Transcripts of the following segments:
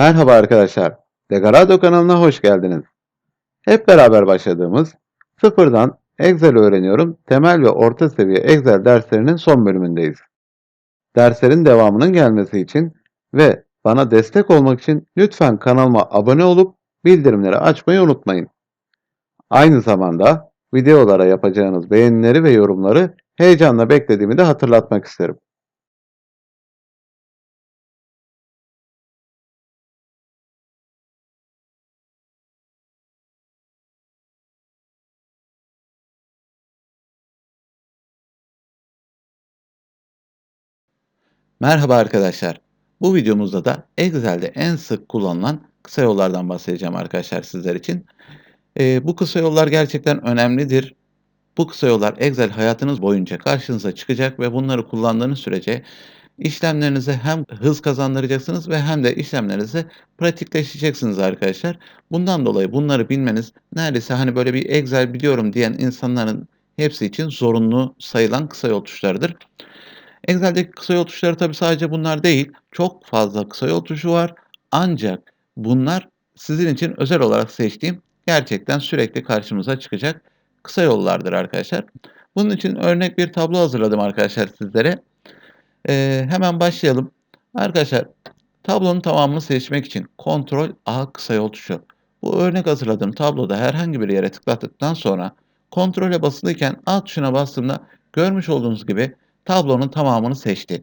Merhaba arkadaşlar. Degarado kanalına hoş geldiniz. Hep beraber başladığımız Sıfırdan Excel öğreniyorum temel ve orta seviye Excel derslerinin son bölümündeyiz. Derslerin devamının gelmesi için ve bana destek olmak için lütfen kanalıma abone olup bildirimleri açmayı unutmayın. Aynı zamanda videolara yapacağınız beğenileri ve yorumları heyecanla beklediğimi de hatırlatmak isterim. Merhaba arkadaşlar. Bu videomuzda da Excel'de en sık kullanılan kısa yollardan bahsedeceğim arkadaşlar sizler için. Eee, bu kısa yollar gerçekten önemlidir. Bu kısa yollar Excel hayatınız boyunca karşınıza çıkacak ve bunları kullandığınız sürece işlemlerinize hem hız kazandıracaksınız ve hem de işlemlerinizi pratikleştireceksiniz arkadaşlar. Bundan dolayı bunları bilmeniz neredeyse hani böyle bir Excel biliyorum diyen insanların hepsi için zorunlu sayılan kısa yol tuşlarıdır. Excel'deki kısa yol tuşları tabii sadece bunlar değil. Çok fazla kısa yol tuşu var. Ancak bunlar sizin için özel olarak seçtiğim gerçekten sürekli karşımıza çıkacak kısa yollardır arkadaşlar. Bunun için örnek bir tablo hazırladım arkadaşlar sizlere. Ee, hemen başlayalım. Arkadaşlar tablonun tamamını seçmek için Ctrl A kısa yol tuşu. Bu örnek hazırladığım tabloda herhangi bir yere tıkladıktan sonra Ctrl'e basılıyken A tuşuna bastığımda görmüş olduğunuz gibi tablonun tamamını seçti.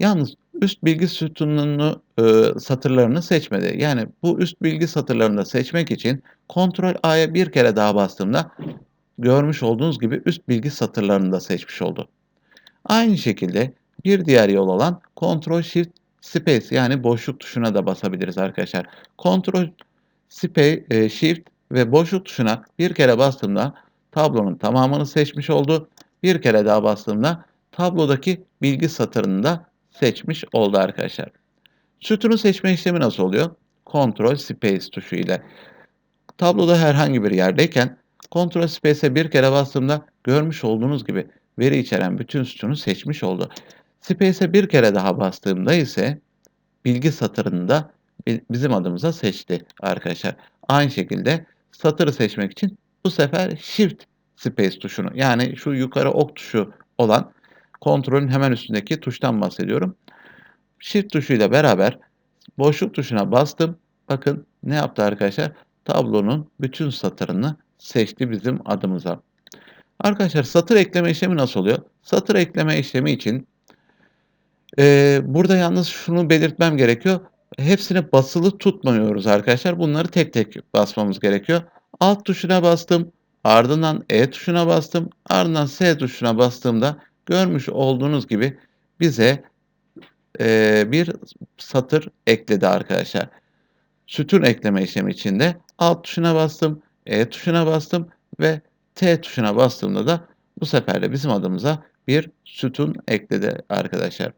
Yalnız üst bilgi sütununu, ııı, satırlarını seçmedi. Yani bu üst bilgi satırlarını seçmek için Ctrl A'ya bir kere daha bastığımda görmüş olduğunuz gibi üst bilgi satırlarını da seçmiş oldu. Aynı şekilde bir diğer yol olan Ctrl Shift Space yani boşluk tuşuna da basabiliriz arkadaşlar. Ctrl Space, eee, Shift ve boşluk tuşuna bir kere bastığımda tablonun tamamını seçmiş oldu. Bir kere daha bastığımda tablodaki bilgi satırını da seçmiş oldu arkadaşlar. Sütunu seçme işlemi nasıl oluyor? Ctrl Space tuşu ile. Tabloda herhangi bir yerdeyken Ctrl Space'e bir kere bastığımda görmüş olduğunuz gibi veri içeren bütün sütunu seçmiş oldu. Space'e bir kere daha bastığımda ise bilgi satırını da bizim adımıza seçti arkadaşlar. Aynı şekilde satırı seçmek için bu sefer Shift Space tuşunu yani şu yukarı ok tuşu olan kontrolün hemen üstündeki tuştan bahsediyorum. Shift tuşuyla beraber boşluk tuşuna bastım. Bakın ne yaptı arkadaşlar? Tablonun bütün satırını seçti bizim adımıza. Arkadaşlar satır ekleme işlemi nasıl oluyor? Satır ekleme işlemi için e, burada yalnız şunu belirtmem gerekiyor. Hepsini basılı tutmuyoruz arkadaşlar. Bunları tek tek basmamız gerekiyor. Alt tuşuna bastım. Ardından E tuşuna bastım. Ardından S tuşuna bastığımda görmüş olduğunuz gibi bize e, bir satır ekledi arkadaşlar. Sütun ekleme işlemi içinde alt tuşuna bastım, E tuşuna bastım ve T tuşuna bastığımda da bu sefer de bizim adımıza bir sütun ekledi arkadaşlar.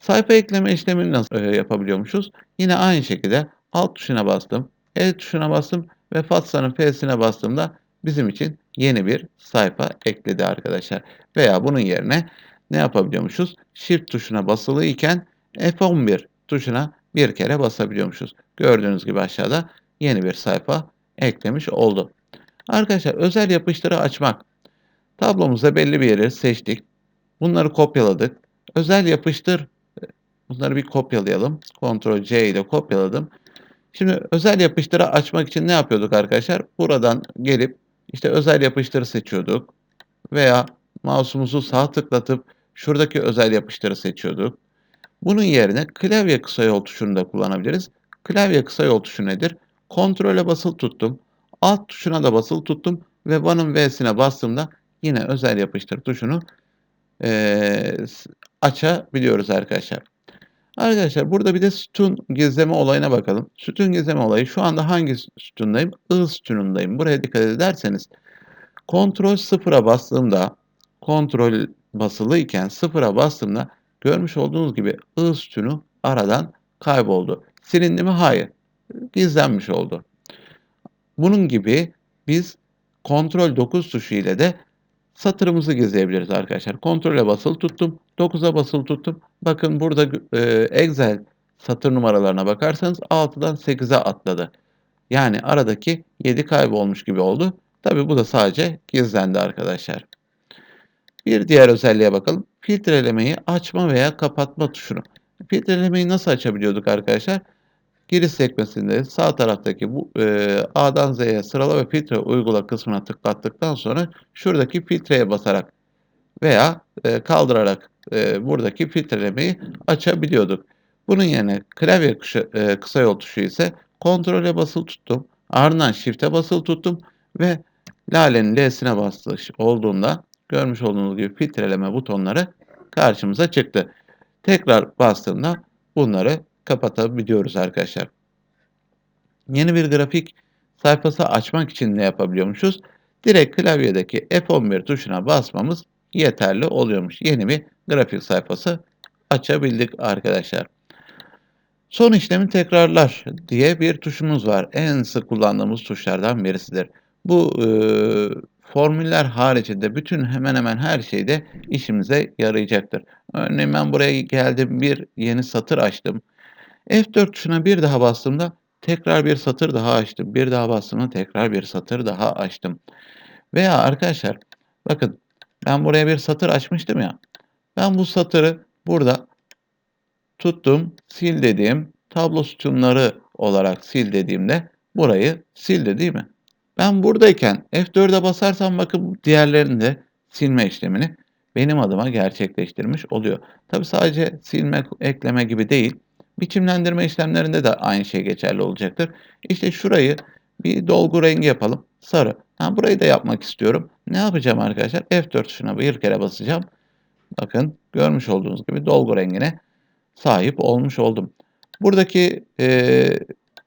Sayfa ekleme işlemini nasıl e, yapabiliyormuşuz? Yine aynı şekilde alt tuşuna bastım, E tuşuna bastım ve Fatsa'nın F'sine bastığımda bizim için yeni bir sayfa ekledi arkadaşlar. Veya bunun yerine ne yapabiliyormuşuz? Shift tuşuna basılı iken F11 tuşuna bir kere basabiliyormuşuz. Gördüğünüz gibi aşağıda yeni bir sayfa eklemiş oldu. Arkadaşlar özel yapıştırı açmak. Tablomuzda belli bir yeri seçtik. Bunları kopyaladık. Özel yapıştır bunları bir kopyalayalım. Ctrl C ile kopyaladım. Şimdi özel yapıştırı açmak için ne yapıyorduk arkadaşlar? Buradan gelip işte özel yapıştırı seçiyorduk. Veya mouse'umuzu sağ tıklatıp şuradaki özel yapıştırı seçiyorduk. Bunun yerine klavye kısa yol tuşunu da kullanabiliriz. Klavye kısa yol tuşu nedir? Kontrole basılı tuttum. Alt tuşuna da basılı tuttum ve One'ın V'sine bastığımda yine özel yapıştır tuşunu e, açabiliyoruz arkadaşlar. Arkadaşlar burada bir de sütun gizleme olayına bakalım. Sütun gizleme olayı şu anda hangi sütundayım? I sütunundayım. Buraya dikkat ederseniz kontrol sıfıra bastığımda kontrol basılı sıfıra bastığımda görmüş olduğunuz gibi I sütunu aradan kayboldu. Silindi mi? Hayır. Gizlenmiş oldu. Bunun gibi biz kontrol 9 tuşu ile de satırımızı gizleyebiliriz arkadaşlar. Kontrole basılı tuttum. 9'a basılı tuttum. Bakın burada e, Excel satır numaralarına bakarsanız 6'dan 8'e atladı. Yani aradaki 7 kaybolmuş gibi oldu. Tabi bu da sadece gizlendi arkadaşlar. Bir diğer özelliğe bakalım. Filtrelemeyi açma veya kapatma tuşunu. Filtrelemeyi nasıl açabiliyorduk arkadaşlar? Giriş sekmesinde sağ taraftaki bu e, A'dan Z'ye sırala ve filtre uygula kısmına tıklattıktan sonra şuradaki filtreye basarak veya e, kaldırarak e, buradaki filtrelemeyi açabiliyorduk. Bunun yerine klavye kısa, e, kısa yol tuşu ise kontrole basılı tuttum. Ardından shift'e basılı tuttum ve lalenin L'sine bastığı olduğunda görmüş olduğunuz gibi filtreleme butonları karşımıza çıktı. Tekrar bastığımda bunları kapatabiliyoruz arkadaşlar. Yeni bir grafik sayfası açmak için ne yapabiliyormuşuz? Direkt klavyedeki F11 tuşuna basmamız yeterli oluyormuş. Yeni bir grafik sayfası açabildik arkadaşlar. Son işlemi tekrarlar diye bir tuşumuz var. En sık kullandığımız tuşlardan birisidir. Bu e, formüller haricinde bütün hemen hemen her şeyde işimize yarayacaktır. Örneğin ben buraya geldim bir yeni satır açtım. F4 tuşuna bir daha bastığımda tekrar bir satır daha açtım. Bir daha bastığımda tekrar bir satır daha açtım. Veya arkadaşlar bakın ben buraya bir satır açmıştım ya. Ben bu satırı burada tuttum, sil dediğim tablo sütunları olarak sil dediğimde burayı sildi değil mi? Ben buradayken F4'e basarsam bakın diğerlerini de silme işlemini benim adıma gerçekleştirmiş oluyor. Tabi sadece silme, ekleme gibi değil. Biçimlendirme işlemlerinde de aynı şey geçerli olacaktır. İşte şurayı bir dolgu rengi yapalım. Sarı. Ha, burayı da yapmak istiyorum. Ne yapacağım arkadaşlar? F4 tuşuna bir kere basacağım. Bakın görmüş olduğunuz gibi dolgu rengine sahip olmuş oldum. Buradaki e,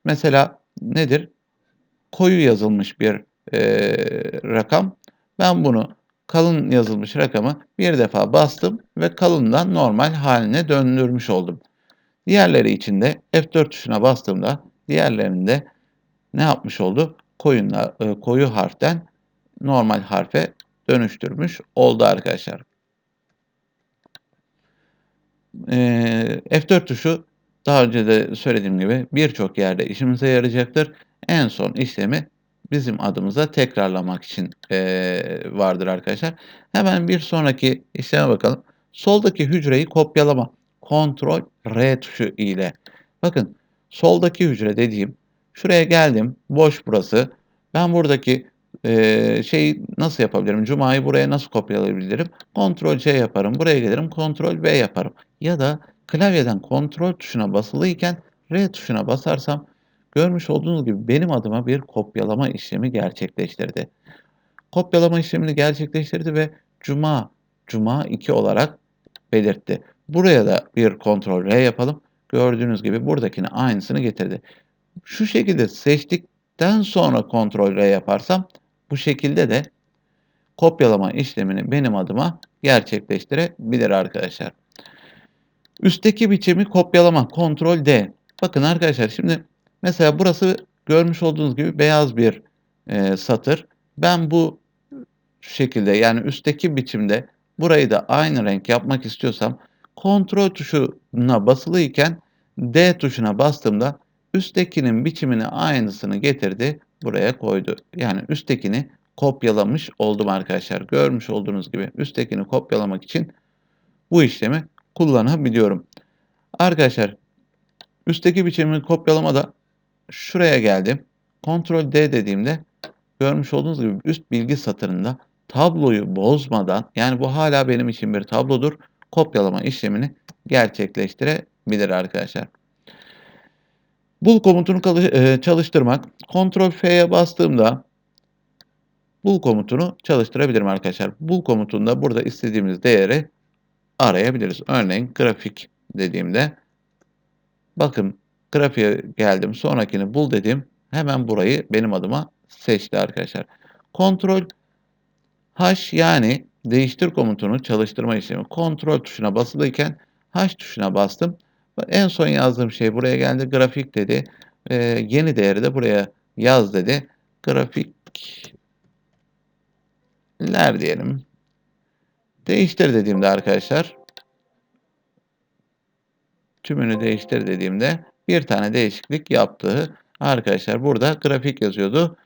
mesela nedir? Koyu yazılmış bir e, rakam. Ben bunu kalın yazılmış rakamı bir defa bastım ve kalından normal haline döndürmüş oldum. Diğerleri için de F4 tuşuna bastığımda diğerlerinde ne yapmış oldu? Koyunla, e, koyu harften normal harfe dönüştürmüş oldu arkadaşlar. E, F4 tuşu daha önce de söylediğim gibi birçok yerde işimize yarayacaktır. En son işlemi bizim adımıza tekrarlamak için e, vardır arkadaşlar. Hemen bir sonraki işleme bakalım. Soldaki hücreyi kopyalama. Ctrl R tuşu ile. Bakın soldaki hücre dediğim şuraya geldim. Boş burası. Ben buradaki e, şeyi nasıl yapabilirim? Cuma'yı buraya nasıl kopyalayabilirim? Ctrl C yaparım. Buraya gelirim. Ctrl V yaparım. Ya da klavyeden Ctrl tuşuna basılıyken R tuşuna basarsam görmüş olduğunuz gibi benim adıma bir kopyalama işlemi gerçekleştirdi. Kopyalama işlemini gerçekleştirdi ve Cuma, Cuma 2 olarak belirtti. Buraya da bir Ctrl R yapalım. Gördüğünüz gibi buradakini aynısını getirdi. Şu şekilde seçtikten sonra Ctrl R yaparsam bu şekilde de kopyalama işlemini benim adıma gerçekleştirebilir arkadaşlar. Üstteki biçimi kopyalama Ctrl D. Bakın arkadaşlar şimdi mesela burası görmüş olduğunuz gibi beyaz bir e, satır. Ben bu şekilde yani üstteki biçimde burayı da aynı renk yapmak istiyorsam Ctrl tuşuna basılıyken D tuşuna bastığımda üsttekinin biçimini aynısını getirdi buraya koydu. Yani üsttekini kopyalamış oldum arkadaşlar. Görmüş olduğunuz gibi üsttekini kopyalamak için bu işlemi kullanabiliyorum. Arkadaşlar üstteki biçimini kopyalamada şuraya geldim. Ctrl D dediğimde görmüş olduğunuz gibi üst bilgi satırında tabloyu bozmadan yani bu hala benim için bir tablodur. Kopyalama işlemini gerçekleştirebilir arkadaşlar. Bul komutunu e, çalıştırmak. Ctrl F'ye bastığımda bul komutunu çalıştırabilirim arkadaşlar. Bul komutunda burada istediğimiz değeri arayabiliriz. Örneğin grafik dediğimde bakın grafiğe geldim. Sonrakini bul dedim. Hemen burayı benim adıma seçti arkadaşlar. Ctrl H yani değiştir komutunu çalıştırma işlemi. Ctrl tuşuna basılıyken H tuşuna bastım. En son yazdığım şey buraya geldi. Grafik dedi. Ee, yeni değeri de buraya yaz dedi. Grafikler diyelim. Değiştir dediğimde arkadaşlar tümünü değiştir dediğimde bir tane değişiklik yaptı. Arkadaşlar burada grafik yazıyordu.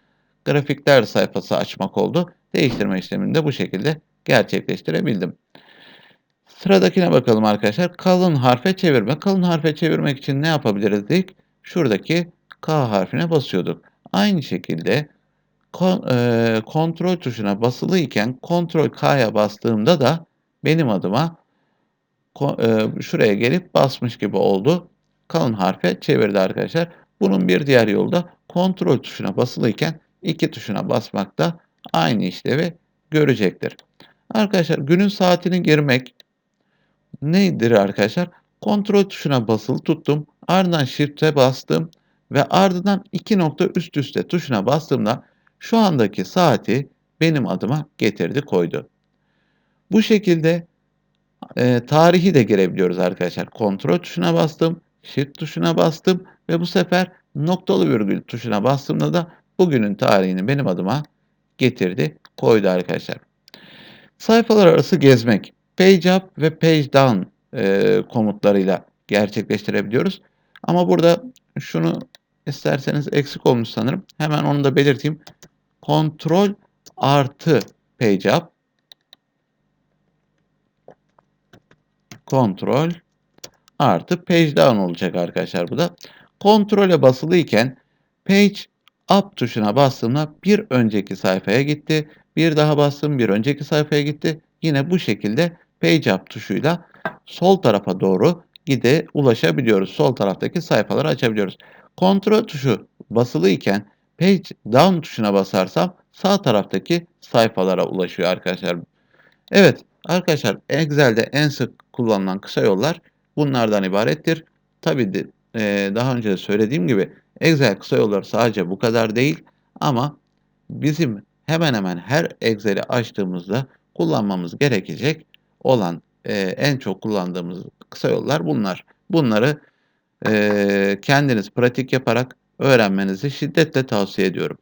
Grafikler sayfası açmak oldu. Değiştirme işlemini de bu şekilde gerçekleştirebildim. Sıradakine bakalım arkadaşlar. Kalın harfe çevirme. Kalın harfe çevirmek için ne yapabiliriz dedik? Şuradaki K harfine basıyorduk. Aynı şekilde kon, e, kontrol tuşuna basılı iken kontrol K'ya bastığımda da benim adıma e, şuraya gelip basmış gibi oldu. Kalın harfe çevirdi arkadaşlar. Bunun bir diğer yolu da kontrol tuşuna basılı iken iki tuşuna basmak da aynı işlevi görecektir. Arkadaşlar günün saatini girmek nedir arkadaşlar? Kontrol tuşuna basılı tuttum. Ardından Shift'e bastım ve ardından iki nokta üst üste tuşuna bastığımda şu andaki saati benim adıma getirdi koydu. Bu şekilde e, tarihi de girebiliyoruz arkadaşlar. Kontrol tuşuna bastım, Shift tuşuna bastım ve bu sefer noktalı virgül tuşuna bastığımda da bugünün tarihini benim adıma getirdi koydu arkadaşlar. Sayfalar arası gezmek. Page up ve page down e, komutlarıyla gerçekleştirebiliyoruz. Ama burada şunu isterseniz eksik olmuş sanırım. Hemen onu da belirteyim. Kontrol artı page up. Kontrol artı page down olacak arkadaşlar bu da. Kontrole basılıyken page up tuşuna bastığımda bir önceki sayfaya gitti. Bir daha bastım bir önceki sayfaya gitti. Yine bu şekilde page up tuşuyla sol tarafa doğru gide ulaşabiliyoruz. Sol taraftaki sayfaları açabiliyoruz. Kontrol tuşu basılı iken page down tuşuna basarsam sağ taraftaki sayfalara ulaşıyor arkadaşlar. Evet arkadaşlar Excel'de en sık kullanılan kısa yollar bunlardan ibarettir. Tabi de, e, daha önce de söylediğim gibi Excel kısa yolları sadece bu kadar değil ama bizim hemen hemen her Excel'i açtığımızda kullanmamız gerekecek olan e, en çok kullandığımız kısa yollar bunlar. Bunları e, kendiniz pratik yaparak öğrenmenizi şiddetle tavsiye ediyorum.